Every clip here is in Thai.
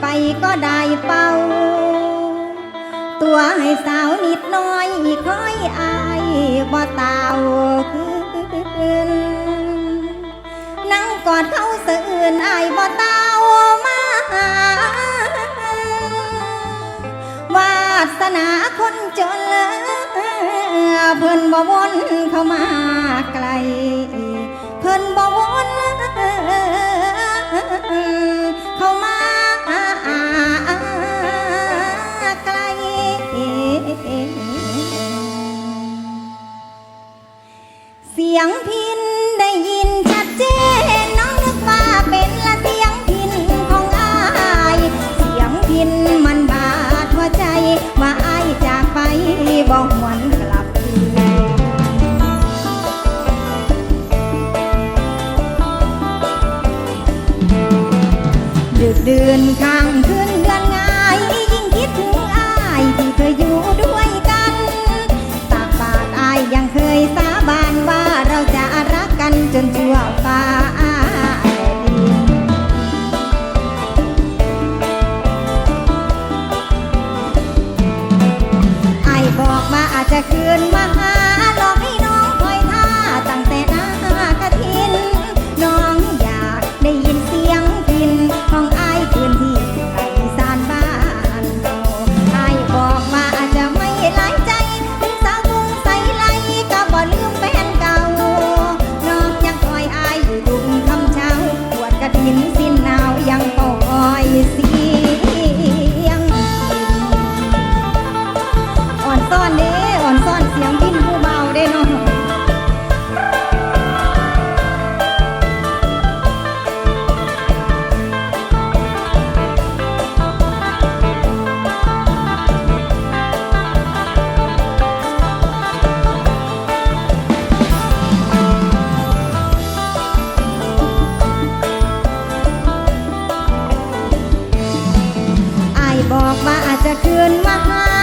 ไปก็ได้เป่า ตัวให้สาวนิดน้อยค่อยอายบ่ตาวคืนนั่งกอดเขาเสื่อนอายบ่เตามาหวาสนาคนจนเลเพิ่นบ่วนเข้ามาไกล เพิ่นบ่วน สียงพินได้ยินชัดเจนน้องนึกว่าเป็นละเสียงพินของอายเสียงพินมันบาดหัวใจว่าอายจากไปบ่หวนกลับคืนดึกเดือนข้างคืน จะคืนมาหา บอกว่าอาจจะคืนมาหา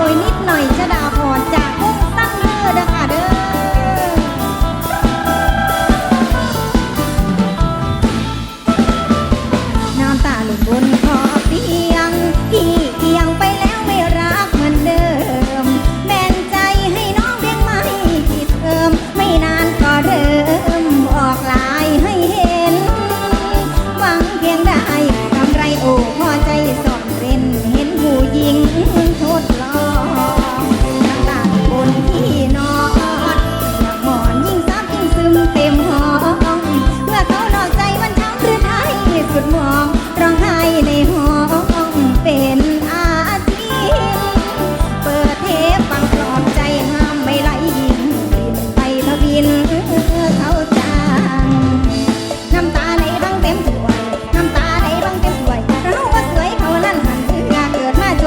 rồi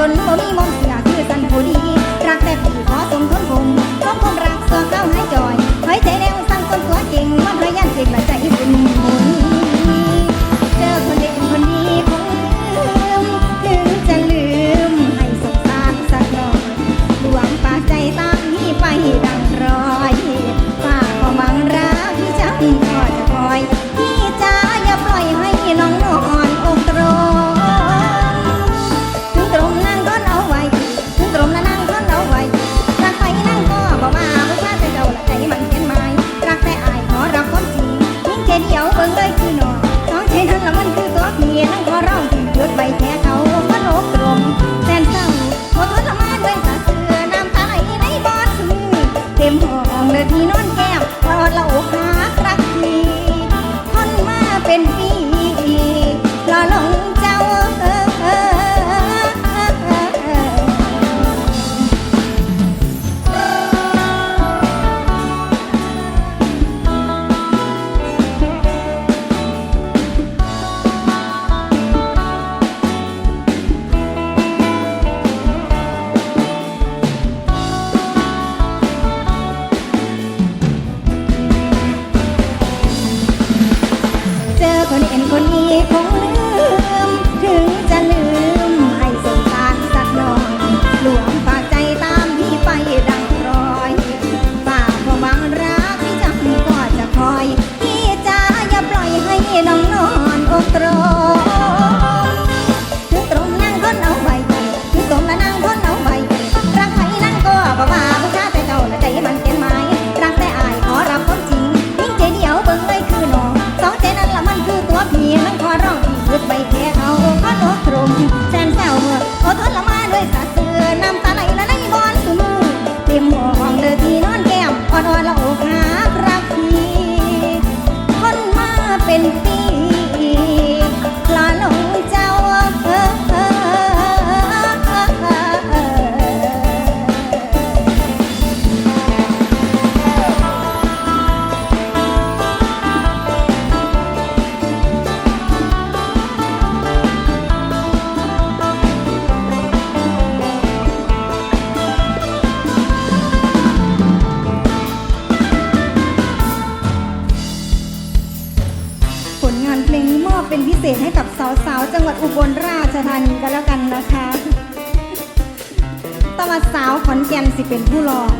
นบ่มี ษให้กับสาวๆ จังหวัดอุบลราชธานีกันแล้วกันนะคะตะวัดสาวขอนแก่นสิเป็นผู้รอง